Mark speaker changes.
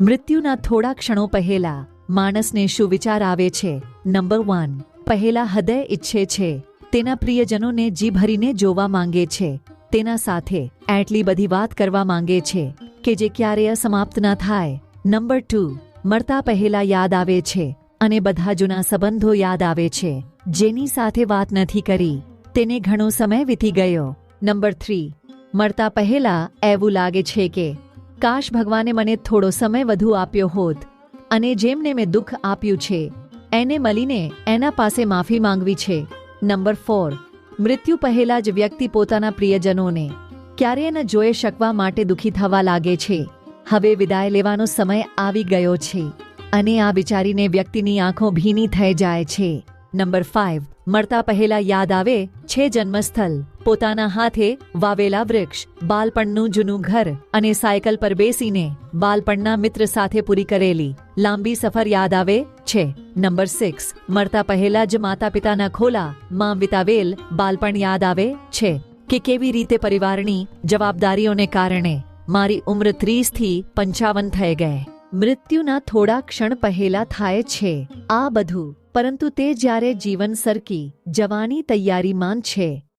Speaker 1: મૃત્યુના થોડા ક્ષણો પહેલા માણસને શું વિચાર આવે છે? નંબર વન પહેલા હૃદય ઈચ્છે છે. તેના પ્રિયજનોને જી ભરીને જોવા માંગે છે. તેના સાથે એટલી બધી વાત કરવા માંગે છે કે જે ક્યારેય સમાપ્ત ન થાય. નંબર ટુ મરતા પહેલા યાદ આવે છે અને બધા જૂના સંબંધો યાદ આવે છે. જેની સાથે વાત નથી કરી. તેને ઘણો સમય વીતી ગયો. નંબર થ્રી મરતા પહેલા એવું લાગે છે કે કાશ ભગવાને મને થોડો સમય વધુ આપ્યો હોત અને જેમને મેં દુઃખ આપ્યું છે, એને મળીને એના પાસે માફી માંગવી છે. નંબર ફોર, મૃત્યુ પહેલા જ વ્યક્તિ પોતાના પ્રિયજનોને ક્યારેય ન જોઈ શકવા માટે દુઃખી થવા લાગે છે. હવે વિદાય લેવાનો સમય આવી ગયો છે અને આ વિચારીને વ્યક્તિની આંખો ભીની થઈ જાય છે. Number five. મળતા પહેલા યાદ આવે છે જન્મસ્થળ પોતાના હાથે વાવેલા વૃક્ષ બાલપણનું જૂનું ઘર અને સાયકલ પર બેસીને બાલપણના મિત્ર સાથે પૂરી કરેલી લાંબી સફર યાદ આવે છે. Number six. મળતા પહેલા જ માતા પિતાના ખોલા માં વિતાવેલ બાલપણ યાદ આવે છે કે કેવી રીતે પરિવારની જવાબદારીઓને કારણે મારી ઉંમર ત્રીસથી પંચાવન થઈ ગઈ. મૃત્યુના થોડા ક્ષણ પહેલા થાય છે. આ બધું પરંતુ તે જ્યારે જીવન સરકી જવાની તૈયારીમાં છે.